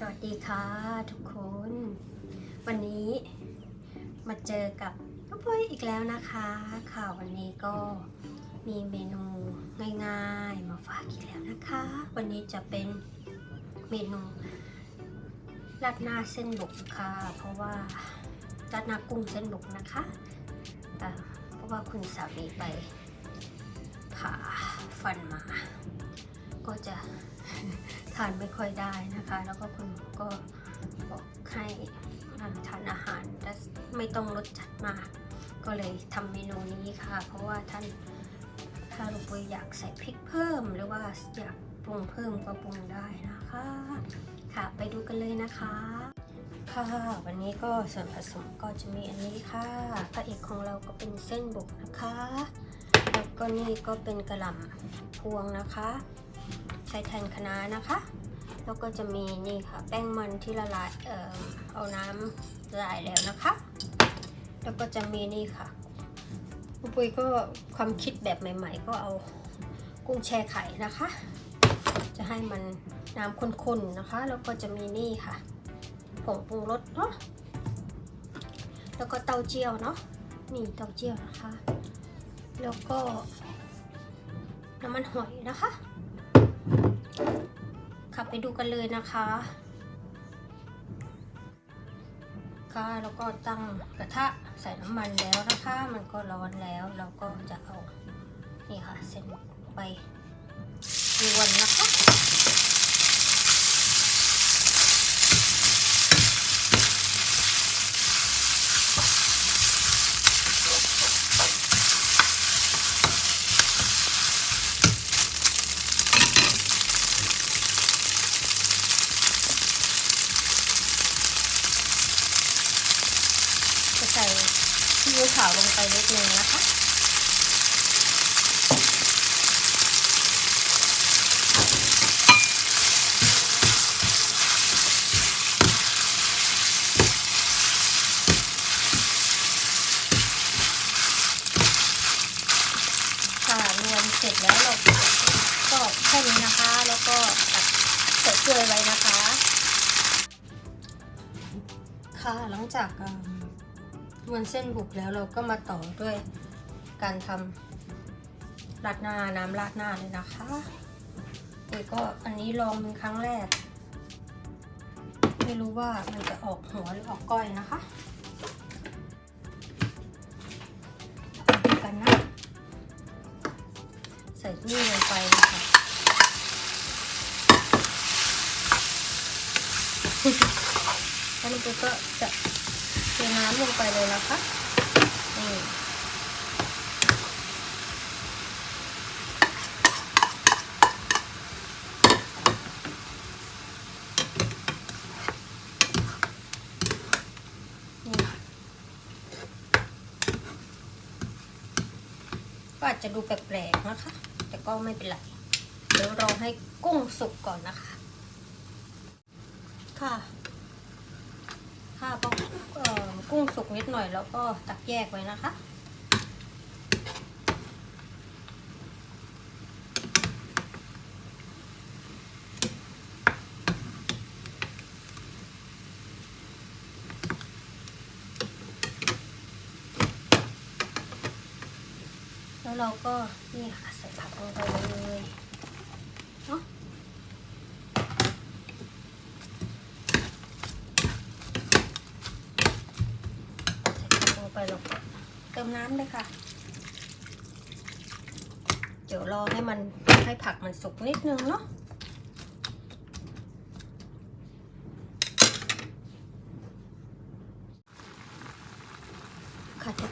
สวัสดีค่ะทุกคน วันนี้มาเจอกับน้องปุ้ยอีกแล้วนะคะค่ะวันนี้ก็มีเมนูง่ายๆ มาฝากอีกแล้วนะคะ วันนี้จะเป็นเมนูราดหน้าเส้นบุกค่ะ เพราะว่าราดหน้ากุ้งเส้นบุกนะคะเพราะว่าคุณสามีไปผ่าฟันมา ก็จะ ทานไม่ค่อยได้นะคะ แล้วก็คุณหมอก็บอกให้ทานอาหารและไม่ต้องรสจัดมาก ก็เลยทำเมนูนี้ค่ะ เพราะว่าท่านถ้าลูกปุ้ยอยากใส่พริกเพิ่ม หรือว่าอยากปรุงเพิ่มก็ปรุงได้นะคะ ค่ะไปดูกันเลยนะคะ ค่ะวันนี้ก็ส่วนผสมก็จะมีอันนี้ค่ะพระเอกของเราก็เป็นเส้นบุกนะคะ แล้วก็นี่ก็เป็นกระหล่ำพวงนะคะ ใช้แทนคะน้านะคะ แล้วก็จะมีนี่ค่ะ แป้งมันที่ละลายเออเอาน้ำละลายแล้วนะคะ แล้วก็จะมีนี่ค่ะคุณปุ้ยก็ความคิดแบบใหม่ ๆ ก็เอากุ้งแช่ไข่นะคะ จะให้มันน้ำข้นๆนะคะ แล้วก็จะมีนี่ค่ะผงปรุงรสเนาะแล้วก็เต้าเจี้ยวเนาะนี่เต้าเจี้ยวนะคะ แล้วก็น้ำมันหอยนะคะ ขับไปดูกันเลยนะคะ ค่ะแล้วก็ตั้งกระทะใส่น้ำมันแล้วนะคะ มันก็ร้อนแล้วเราก็จะเอานี่ค่ะเส้นไปรวนนะคะ จะใส่ซีอิ๊วขาวลงไปเล็กนึงนะคะ ค่ะรวน เสร็จแล้วเราก็แค่นี้นะคะ แล้วก็ตัดใส่ถ้วยไว้นะคะ ค่ะหลังจากรวนเส้นบุกแล้วเราก็มาต่อด้วยการทำ ราดหน้าน้ำราดหน้าเลยนะคะโดยก็อันนี้ลองเป็นครั้งแรก ไม่รู้ว่ามันจะออกหัวหรือออกก้อยนะคะดูกันนะ ใส่นี่ลงไปนะคะแล้วมันก็จะเทน้ำลงไปเลยนะคะนี่ ก็อาจจะดูแปลกๆนะคะ แต่ก็ไม่เป็นไร เดี๋ยวรอให้กุ้งสุกก่อนนะคะ ค่ะ ค่ะพอกุ้งสุกนิดหน่อยแล้วก็ตักแยกไว้นะคะ แล้วเราก็นี่ค่ะใส่ผักลงไปเลยเนาะใส่ผักลงไปแล้วก็เติมน้ำเลยค่ะ เดี๋ยวรอให้มันให้ผักมันสุกนิดนึงเนาะ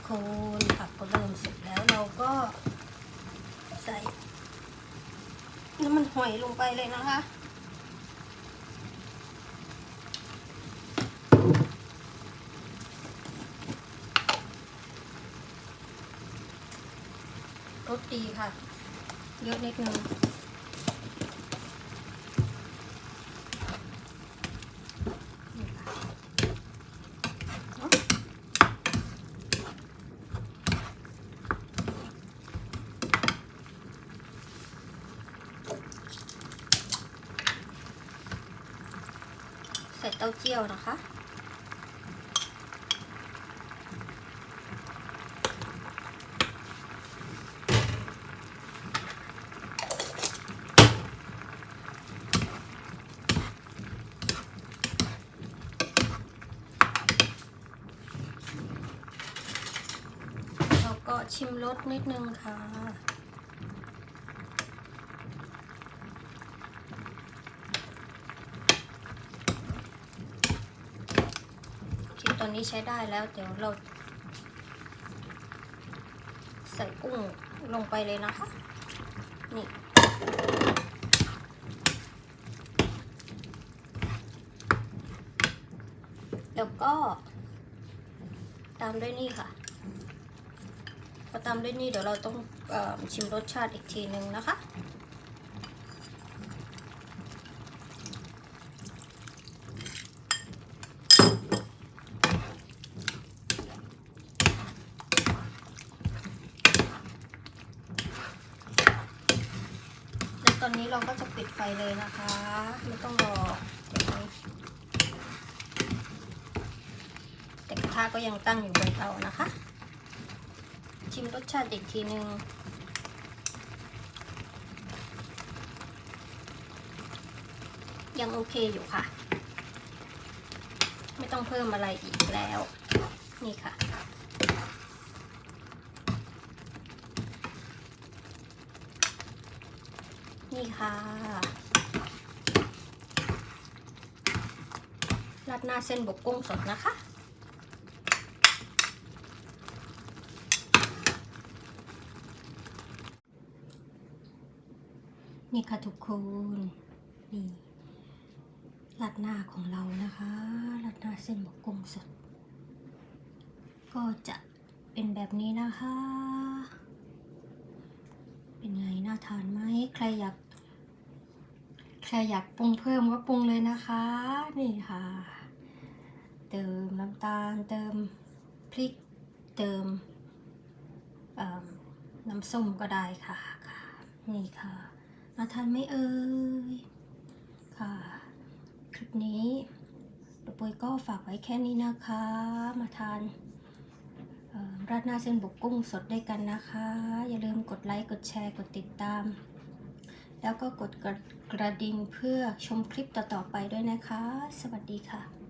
ค่ะทุกคนผักก็เริ่มสุกแล้วเราก็ใส่น้ำมันหอยลงไปเลยนะคะรสดีค่ะ เยอะนิดนึงนี่ค่ะเนาะ ส่เต้าเจี้ยวนะคะ แล้วก็ชิมรสนิดนึงค่ะ ชิมตอ นี้ใช้ได้แล้ว เดี๋ยวเรา ใส่กุ้งลงไปเลยนะคะ นี่แล้วก็ ตามด้วยนี่ค่ะ พอตามด้วยนี่เดี๋ยวเราต้องออชิมรสชาติอีกทีหนึ่งนะคะ อนนี้เราก็จะปิดไฟเลยนะคะ ไม่ต้องรอเดี๋ยวนี้แต่กระทะก็ยังตั้งอยู่บนเตานะคะ ชิมรสชาติอีกทีหนึ่งยังโอเคอยู่ค่ะ ไม่ต้องเพิ่มอะไรอีกแล้ว นี่ค่ะ นี่ ค่ะ ราดหน้าเส้นบกกุ้งสดนะคะ นี่ค่ะทุกคน นี่ราดหน้าของเรานะคะราดหน้าเส้นบกกุ้งสด ก็จะเป็นแบบนี้นะคะ เป็นไงน่าทานไหม ใครอยาก ใครอยากปรุงเพิ่มก็ปรุงเลยนะคะ นี่ค่ะ เติมน้ำตาล เติมพริก เติมน้ำส้มก็ได้ค่ะค่ะ นี่ค่ะน่าทานไหมเอ่ยค่ะ คลิปนี้ตัวปุยก็ฝากไว้แค่นี้นะคะ มาทานราดหน้าเส้นบกกุ้งสดด้วยกันนะคะ อย่าลืมกดไลค์ กดแชร์ กดติดตาม แล้วก็กดกระดิ่งเพื่อชมคลิปต่อๆไปด้วยนะคะ สวัสดีค่ะ